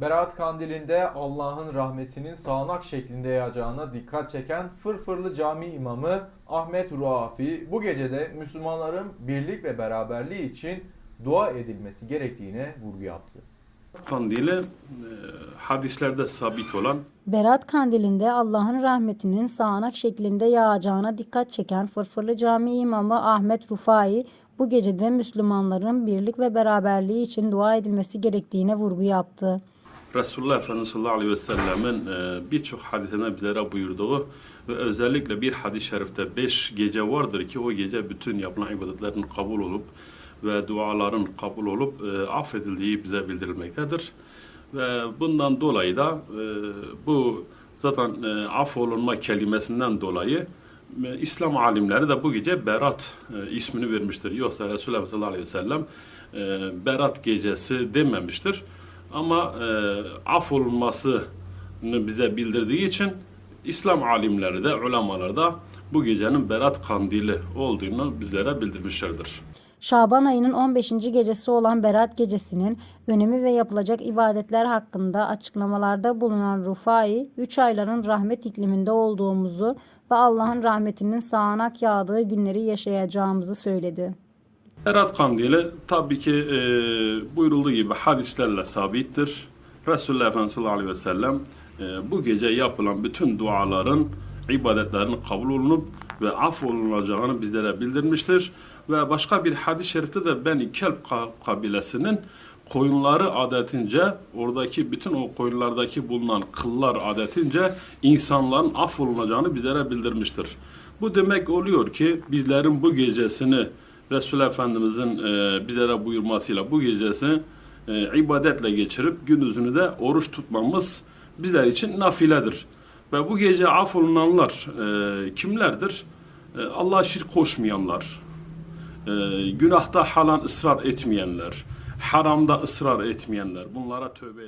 Berat Kandili'nde Allah'ın rahmetinin sağanak şeklinde yağacağına dikkat çeken Fırfırlı Cami imamı Ahmet Ruafi bu gecede Müslümanların birlik ve beraberliği için dua edilmesi gerektiğine vurgu yaptı. Kandili e, hadislerde sabit olan Berat Kandili'nde Allah'ın rahmetinin sağanak şeklinde yağacağına dikkat çeken Fırfırlı Cami imamı Ahmet Rufai bu gecede Müslümanların birlik ve beraberliği için dua edilmesi gerektiğine vurgu yaptı. Resulullah Efendimiz sallallahu aleyhi ve sellemin e, birçok hadisine bizlere buyurduğu ve özellikle bir hadis-i şerifte beş gece vardır ki o gece bütün yapılan ibadetlerin kabul olup ve duaların kabul olup e, affedildiği bize bildirilmektedir. Ve bundan dolayı da e, bu zaten e, affolunma kelimesinden dolayı İslam alimleri de bu gece Berat ismini vermiştir. Yoksa Resulullah sallallahu aleyhi ve sellem Berat gecesi dememiştir. Ama e, affolunmasını bize bildirdiği için İslam alimleri de, ulemalar da bu gecenin Berat kandili olduğunu bizlere bildirmişlerdir. Şaban ayının 15. gecesi olan Berat gecesinin önemi ve yapılacak ibadetler hakkında açıklamalarda bulunan Rufai, 3 ayların rahmet ikliminde olduğumuzu ve Allah'ın rahmetinin sağanak yağdığı günleri yaşayacağımızı söyledi. Berat kandili tabii ki e, buyurulduğu gibi hadislerle sabittir. Resulullah Efendimiz sallallahu aleyhi ve sellem e, bu gece yapılan bütün duaların, ibadetlerin kabul olunup ve affolunacağını bizlere bildirmiştir. Ve başka bir hadis-i şerifte de Beni Kelp ka- kabilesinin koyunları adetince oradaki bütün o koyunlardaki bulunan kıllar adetince insanların affolunacağını bizlere bildirmiştir. Bu demek oluyor ki bizlerin bu gecesini Resul Efendimizin e, bizlere buyurmasıyla bu gecesini e, ibadetle geçirip gündüzünü de oruç tutmamız bizler için nafiledir. Ve bu gece affolunanlar e, kimlerdir? E, Allah'a şirk koşmayanlar, e, günahta halan ısrar etmeyenler, haramda ısrar etmeyenler, bunlara tövbe